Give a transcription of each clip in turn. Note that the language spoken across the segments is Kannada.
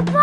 ನಮಸ್ತೆ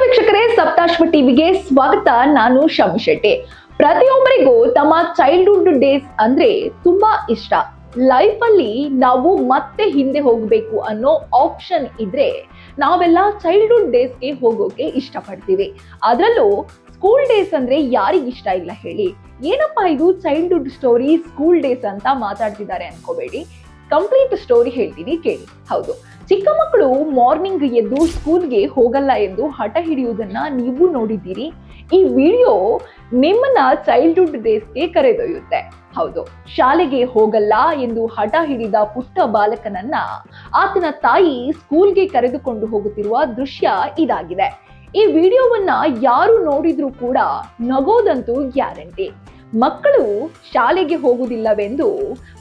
ವೀಕ್ಷಕರೇ ಸಪ್ತಾಶ್ವ ಟಿವಿಗೆ ಸ್ವಾಗತ ನಾನು ಶಮ್ ಶೆಟ್ಟಿ ಪ್ರತಿಯೊಬ್ಬರಿಗೂ ತಮ್ಮ ಚೈಲ್ಡ್ಹುಡ್ ಡೇಸ್ ಅಂದ್ರೆ ತುಂಬಾ ಇಷ್ಟ. ಲೈಫ್ ಅಲ್ಲಿ ನಾವು ಮತ್ತೆ ಹಿಂದೆ ಹೋಗಬೇಕು ಅನ್ನೋ ಆಪ್ಷನ್ ಇದ್ರೆ ನಾವೆಲ್ಲ ಚೈಲ್ಡ್ಹುಡ್ ಡೇಸ್ಗೆ ಹೋಗೋಕೆ ಇಷ್ಟಪಡ್ತೀವಿ. ಅದರಲ್ಲೂ ಸ್ಕೂಲ್ ಡೇಸ್ ಅಂದ್ರೆ ಯಾರಿಗ್ ಇಷ್ಟ ಇಲ್ಲ ಹೇಳಿ? ಏನಪ್ಪಾ ಇದು ಚೈಲ್ಡ್ಹುಡ್ ಸ್ಟೋರಿ ಸ್ಕೂಲ್ ಡೇಸ್ ಅಂತ ಮಾತಾಡ್ತಿದ್ದಾರೆ ಅನ್ಕೋಬೇಡಿ. ಕಂಪ್ಲೀಟ್ ಸ್ಟೋರಿ ಹೇಳ್ತೀನಿ, ಕೇಳಿ. ಹೌದು. ಚಿಕ್ಕ ಮಕ್ಕಳು ಮಾರ್ನಿಂಗ್ ಎದ್ದು ಸ್ಕೂಲ್ಗೆ ಹೋಗಲ್ಲ ಎಂದು ಹಠ ಹಿಡಿಯುವುದನ್ನ ನೀವು ನೋಡಿದ್ದೀರಿ. ಈ ವಿಡಿಯೋ ನಿಮ್ಮನ್ನ ಚೈಲ್ಡ್ಹುಡ್ ಡೇಸ್ಗೆ ಕರೆದೊಯ್ಯುತ್ತೆ. ಹೌದು. ಶಾಲೆಗೆ ಹೋಗಲ್ಲ ಎಂದು ಹಠ ಹಿಡಿದ ಪುಟ್ಟ ಬಾಲಕನನ್ನ ಆತನ ತಾಯಿ ಸ್ಕೂಲ್ಗೆ ಕರೆದುಕೊಂಡು ಹೋಗುತ್ತಿರುವ ದೃಶ್ಯ ಇದಾಗಿದೆ. ಈ ವಿಡಿಯೋವನ್ನ ಯಾರು ನೋಡಿದ್ರೂ ಕೂಡ ನಗೋದಂತೂ ಗ್ಯಾರಂಟಿ. ಮಕ್ಕಳು ಶಾಲೆಗೆ ಹೋಗುವುದಿಲ್ಲವೆಂದು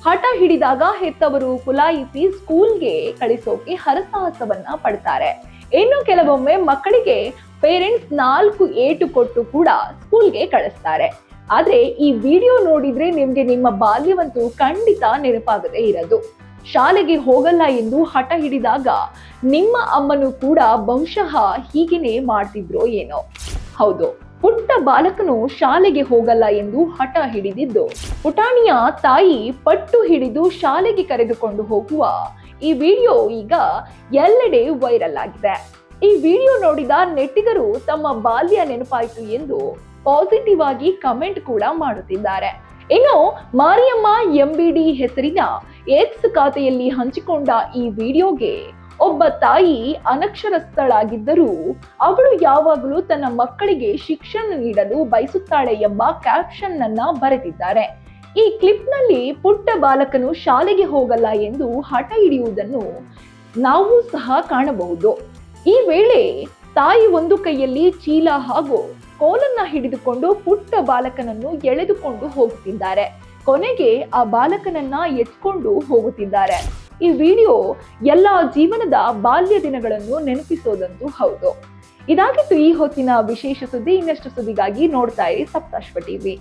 ಹಠ ಹಿಡಿದಾಗ ಹೆತ್ತವರು ಕುಲಾಯಿಸಿ ಸ್ಕೂಲ್ಗೆ ಕಳಿಸೋಕೆ ಹರಸಾಹಸವನ್ನ ಪಡ್ತಾರೆ. ಇನ್ನು ಕೆಲವೊಮ್ಮೆ ಮಕ್ಕಳಿಗೆ ಪೇರೆಂಟ್ಸ್ ನಾಲ್ಕು ಏಟು ಕೊಟ್ಟು ಕೂಡ ಸ್ಕೂಲ್ಗೆ ಕಳಿಸ್ತಾರೆ. ಆದ್ರೆ ಈ ವಿಡಿಯೋ ನೋಡಿದ್ರೆ ನಿಮ್ಗೆ ನಿಮ್ಮ ಬಾಲ್ಯವಂತೂ ಖಂಡಿತ ನೆನಪಾಗದೇ ಇರದು. ಶಾಲೆಗೆ ಹೋಗಲ್ಲ ಎಂದು ಹಠ ಹಿಡಿದಾಗ ನಿಮ್ಮ ಅಮ್ಮನು ಕೂಡ ಬಹುಶಃ ಹೀಗೇನೆ ಮಾಡ್ತಿದ್ರೋ ಏನೋ. ಹೌದು, ಪುಟ್ಟ ಬಾಲಕನು ಶಾಲೆಗೆ ಹೋಗಲ್ಲ ಎಂದು ಹಠ ಹಿಡಿದಿದ್ದು, ಪುಟಾಣಿಯ ತಾಯಿ ಪಟ್ಟು ಹಿಡಿದು ಶಾಲೆಗೆ ಕರೆದುಕೊಂಡು ಹೋಗುವ ಈ ವಿಡಿಯೋ ಈಗ ಎಲ್ಲೆಡೆ ವೈರಲ್ ಆಗಿದೆ. ಈ ವಿಡಿಯೋ ನೋಡಿದ ನೆಟ್ಟಿಗರು ತಮ್ಮ ಬಾಲ್ಯ ನೆನಪಾಯಿತು ಎಂದು ಪಾಸಿಟಿವ್ ಆಗಿ ಕಮೆಂಟ್ ಕೂಡ ಮಾಡುತ್ತಿದ್ದಾರೆ. ಇನ್ನು ಮಾರಿಯಮ್ಮ ಎಂಬಿಡಿ ಹೆಸರಿನ ಎಕ್ಸ್ ಖಾತೆಯಲ್ಲಿ ಹಂಚಿಕೊಂಡ ಈ ವಿಡಿಯೋಗೆ ಒಬ್ಬ ತಾಯಿ ಅನಕ್ಷರಸ್ಥಳಾಗಿದ್ದರೂ ಅವಳು ಯಾವಾಗಲೂ ತನ್ನ ಮಕ್ಕಳಿಗೆ ಶಿಕ್ಷಣ ನೀಡಲು ಬಯಸುತ್ತಾಳೆ ಎಂಬ ಕ್ಯಾಪ್ಷನ್ ಅನ್ನ ಬರೆದಿದ್ದಾರೆ. ಈ ಕ್ಲಿಪ್ನಲ್ಲಿ ಪುಟ್ಟ ಬಾಲಕನು ಶಾಲೆಗೆ ಹೋಗಲ್ಲ ಎಂದು ಹಠ ಹಿಡಿಯುವುದನ್ನು ನಾವು ಸಹ ಕಾಣಬಹುದು. ಈ ವೇಳೆ ತಾಯಿ ಒಂದು ಕೈಯಲ್ಲಿ ಚೀಲ ಹಾಗೂ ಕೋಲನ್ನ ಹಿಡಿದುಕೊಂಡು ಪುಟ್ಟ ಬಾಲಕನನ್ನು ಎಳೆದುಕೊಂಡು ಹೋಗುತ್ತಿದ್ದಾರೆ. ಕೊನೆಗೆ ಆ ಬಾಲಕನನ್ನ ಎತ್ಕೊಂಡು ಹೋಗುತ್ತಿದ್ದಾರೆ. ಈ ವಿಡಿಯೋ ಎಲ್ಲ ಜೀವನದ ಬಾಲ್ಯ ದಿನಗಳನ್ನು ನೆನಪಿಸೋದಂತೂ ಹೌದು. ಇದಾಗಿತ್ತು ಈ ಹೊತ್ತಿನ ವಿಶೇಷ ಸುದ್ದಿ. ಇನ್ನಷ್ಟು ಸುದ್ದಿಗಾಗಿ ನೋಡ್ತಾ ಇರಿ ಸಪ್ತಾಶ್ವ ಟಿವಿ.